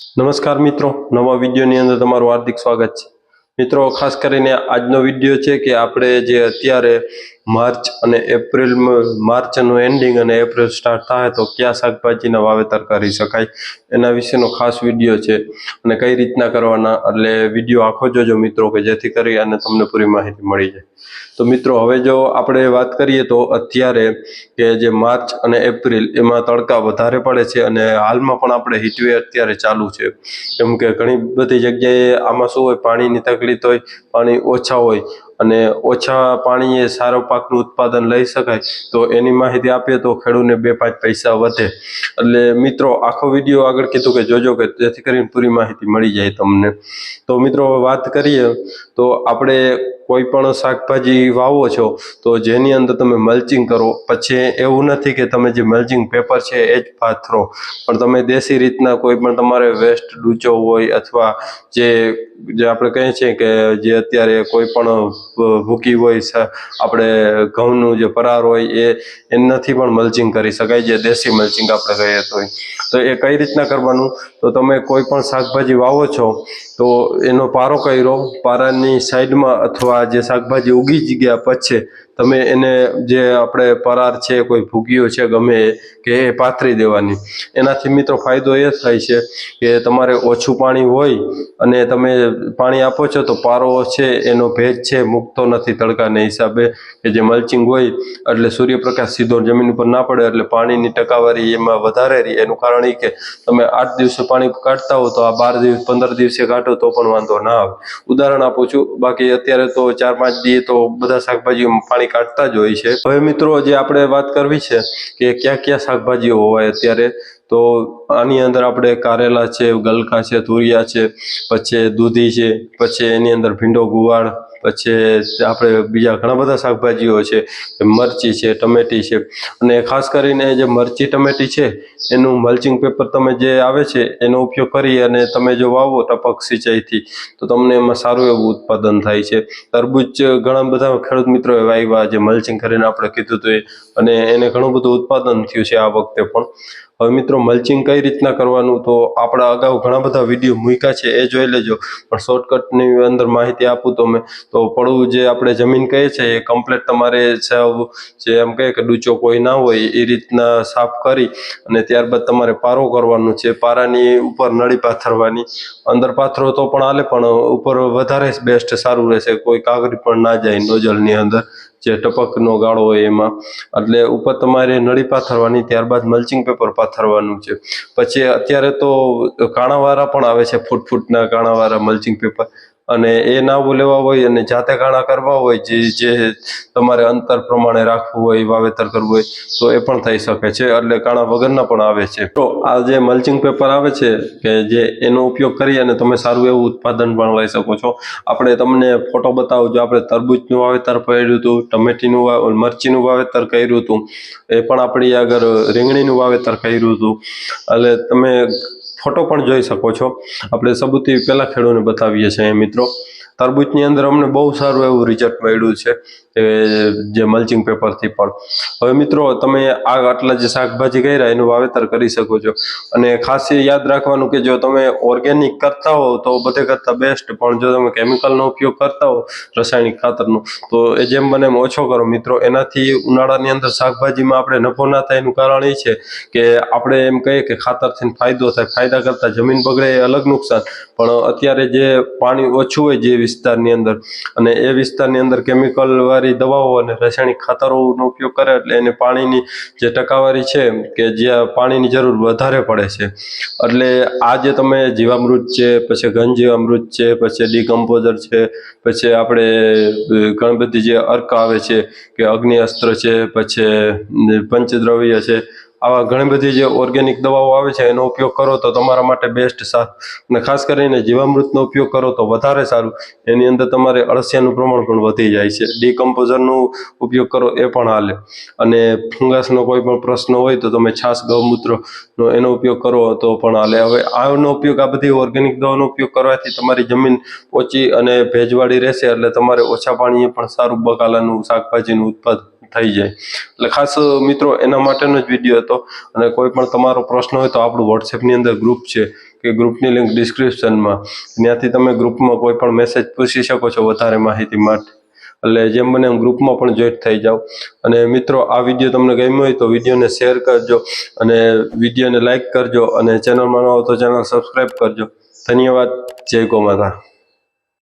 નમસ્કાર મિત્રો, નવા વિડીયોની અંદર તમારું હાર્દિક સ્વાગત છે. મિત્રો, ખાસ કરીને આજનો વીડિયો છે કે આપણે જે અત્યારે માર્ચ અને એપ્રિલ માર્ચનું એન્ડિંગ અને એપ્રિલ સ્ટાર્ટ થાય તો કયા શાકભાજીના વાવેતર કરી શકાય? એના વિશેનો ખાસ વીડિયો છે અને કઈ રીતના કરવાના? એટલે વીડિયો આખો જોજો મિત્રો, કે જેથી કરી અને તમને પૂરી માહિતી મળી જાય. તો મિત્રો, હવે જો આપણે વાત કરીએ તો અત્યારે કે જે માર્ચ અને એપ્રિલ, એમાં તડકા વધારે પડે છે અને હાલમાં પણ આપણે હીટવે અત્યારે ચાલુ છે. કેમ કે ઘણી બધી જગ્યાએ આમાં શું હોય, પાણીની તકલીફ હોય, પાણી ઓછા હોય અને ઓછા પાણીએ સારો પાકનું ઉત્પાદન લઈ શકાય, તો એની માહિતી આપીએ તો ખેડૂતને બે પાંચ પૈસા વધે. એટલે મિત્રો, આખો વીડિયો આગળ કીધું કે જોજો કે જેથી કરીને પૂરી માહિતી મળી જાય તમને. તો મિત્રો વાત કરીએ, તો આપણે કોઈ પણ શાકભાજી વાવો છો, તો જેની અંદર તમે મલ્ચિંગ કરો, પછી એવું નથી કે તમે જે મલ્ચિંગ પેપર છે એ જ પાથરો પણ તમે દેશી રીતના કોઈ પણ તમારે વેસ્ટ ડૂચો હોય અથવા જે જે આપણે કહીએ છીએ કે જે અત્યારે કોઈ પણ ભૂકી હોય આપણે ઘઉંનું જે પરાર હોય એ એનાથી પણ મલ્ચિંગ કરી શકાય, જે દેશી મલ્ચિંગ આપણે કહીએ તો તો એ કઈ રીતના કરવાનું? તો તમે કોઈ પણ શાકભાજી વાવો છો તો એનો પારો કર્યો. પારાની સાઈડમાં અથવા જે શાકભાજી ઉગી ગયા પછી તમે એને જે આપણે પરાર છે, કોઈ ભૂગીઓ છે, ગમે કે એ પાથરી દેવાની. એનાથી મિત્રો ફાયદો એ થાય છે કે તમારે ઓછું પાણી હોય અને તમે પાણી આપો છો તો પારો છે, એનો ભેજ છે, મૂકતો નથી તડકાના હિસાબે કે જે મલ્ચિંગ હોય એટલે સૂર્યપ્રકાશ સીધો જમીન ઉપર ના પડે એટલે પાણીની ટકાવારી એમાં વધારે રહી. એનું કારણ એ કે તમે આઠ દિવસે પાણી કાઢતા હો તો આ બાર દિવસ, પંદર દિવસે કાઢો તો પણ વાંધો ના આવે. ઉદાહરણ આપું છું, બાકી અત્યારે તો ચાર પાંચ દી તો બધા શાકભાજીઓમાં પાણી કાઢતા જ હોય છે. હવે મિત્રો જે આપણે વાત કરવી છે કે ક્યાં કયા શાકભાજીઓ હોવાય અત્યારે, તો આની અંદર આપણે કારેલા છે, ગલકા છે, તુરિયા છે, પછી દૂધી છે, પછી એની અંદર ભીંડો ગુવાળ પછી આપણે બીજા ઘણા બધા શાકભાજીઓ છે, મરચી છે, ટમેટી છે. અને ખાસ કરીને જે મરચી, ટમેટી છે, એનું મલ્ચિંગ પેપર તમે જે આવે છે, એનો ઉપયોગ કરી અને તમે જો વાવો ટપક સિંચાઈથી, તો તમને એમાં સારું એવું ઉત્પાદન થાય છે. તરબૂચ ઘણા બધા ખેડૂત મિત્રો એવા વાવ્યા જે મલ્ચિંગ કરીને આપણે કીધું હતું અને એને ઘણું બધું ઉત્પાદન થયું છે આ વખતે પણ. હવે મિત્રો મલ્ચિંગ કઈ રીતના કરવાનું તો આપણા અગાઉ ઘણા બધા વીડિયો મૂક્યા છે, એ જોઈ લેજો. પણ શોર્ટકટની અંદર માહિતી આપું તો મેં. તો પડવું જે આપણે જમીન કહીએ છીએ એ કમ્પ્લેટ તમારે જે એમ કહે કે ડૂચો કોઈ ના હોય, એ રીતના સાફ કરી અને ત્યારબાદ તમારે પારો કરવાનો છે. પારાની ઉપર નળી પાથરવાની. અંદર પાથરો તો પણ હાલે, પણ ઉપર વધારે બેસ્ટ સારું રહેશે. કોઈ કાગરી પણ ના જાય નોઝલની અંદર. જે ટપકનો ગાળો હોય એમાં. એટલે ઉપર તમારે નળી પાથરવાની, ત્યારબાદ મલ્ચિંગ પેપર પાથરવાનું છે. પછી અત્યારે તો કાણાવાળા પણ આવે છે, ફૂટ ફૂટના કાણાવાળા મલ્ચિંગ પેપર અને એ નાવો લેવા હોય અને જાતે કાણા કરવા હોય, જે જે તમારે અંતર પ્રમાણે રાખવું હોય વાવેતર કરવું હોય, તો એ પણ થઈ શકે છે. એટલે કાણા વગરના પણ આવે છે. તો આ જે મલ્ચિંગ પેપર આવે છે, કે જે એનો ઉપયોગ કરી અને તમે સારું એવું ઉત્પાદન પણ લઈ શકો છો. આપણે તમને ફોટો બતાવું, જો આપણે તરબૂચનું વાવેતર કર્યું હતું, ટમેટીનું મરચીનું વાવેતર કર્યું હતું, એ પણ આપણી આગળ રીંગણીનું વાવેતર કર્યું હતું. એટલે તમે ફોટો પણ જોઈ શકો છો. આપણે સબૂતી પહેલાં ખેડૂતને બતાવીએ છીએ મિત્રો. તરબૂચની અંદર અમને બહુ સારું એવું રિઝલ્ટ મળ્યું છે જે મલ્ચિંગ પેપરથી પણ. હવે મિત્રો, તમે આ આટલા જે શાકભાજી કર્યા, એનું વાવેતર કરી શકો છો. અને ખાસ યાદ રાખવાનું કે જો તમે ઓર્ગેનિક કરતા હો તો બધે કરતાં બેસ્ટ પણ જો તમે કેમિકલનો ઉપયોગ કરતા હો રાસાયણિક ખાતરનો, તો એ જેમ બને એમ ઓછો કરો. મિત્રો, એનાથી ઉનાળાની અંદર શાકભાજીમાં આપણે નફો ના થાય એનું કારણ એ છે કે આપણે એમ કહીએ કે ખાતરથી ફાયદો થાય. ફાયદા કરતાં જમીન બગડે એ અલગ નુકસાન. પણ અત્યારે જે પાણી ઓછું હોય, જે વિસ્તારની અંદર. અને એ વિસ્તારની અંદર કેમિકલ વાળી દવાઓ અને રાસાયણિક ખાતરોનો ઉપયોગ કરે એટલે એને પાણીની જે ટકાવારી છે કે જ્યાં પાણીની જરૂર વધારે પડે છે. એટલે આ જે તમે જીવામૃત છે, પછી ઘન જીવામૃત છે, પછી ડીકમ્પોઝર છે, પછી આપણે ઘણી બધી જે અર્ક આવે છે કે અગ્નિ અસ્ત્ર છે, પછી પંચદ્રવ્ય છે આવા ઘણી બધી જે ઓર્ગેનિક દવાઓ આવે છે, એનો ઉપયોગ કરો તો તમારા માટે બેસ્ટ સા અને ખાસ કરીને જીવામૃતનો ઉપયોગ કરો તો વધારે સારું. એની અંદર તમારે અળસિયાનું પ્રમાણ પણ વધી જાય છે. ડીકમ્પોઝરનો ઉપયોગ કરો એ પણ હાલે. અને ફંગસનો કોઈ પણ પ્રશ્ન હોય તો તમે છાશ ગૌમૂત્રનો એનો ઉપયોગ કરો તો પણ હાલે. હવે આનો ઉપયોગ આ બધી ઓર્ગેનિક દવાનો ઉપયોગ કરવાથી તમારી જમીન ઓછી અને ભેજવાળી રહેશે એટલે તમારે ઓછા પાણીએ પણ સારું બકાલાનું શાકભાજીનું ઉત્પાદન થઈ જાય. એટલે ખાસ મિત્રો, એના માટેનો જ વીડિયો હતો. અને કોઈ પણ તમારો પ્રશ્ન હોય તો આપણું વોટ્સએપની અંદર ગ્રુપ છે, કે ગ્રુપની લિંક ડિસ્ક્રિપ્શનમાં ત્યાંથી તમે ગ્રુપમાં કોઈ પણ મેસેજ પૂછી શકો છો વધારે માહિતી માટે. એટલે જેમ બને એમ ગ્રુપમાં પણ જોઈન્ટ થઈ જાઓ. અને મિત્રો, આ વીડિયો તમને ગમ્યો હોય તો વિડીયોને શેર કરજો અને વિડીયોને લાઇક કરજો અને ચેનલમાં ન હો તો ચેનલ સબસ્ક્રાઈબ કરજો. ધન્યવાદ. જય ગો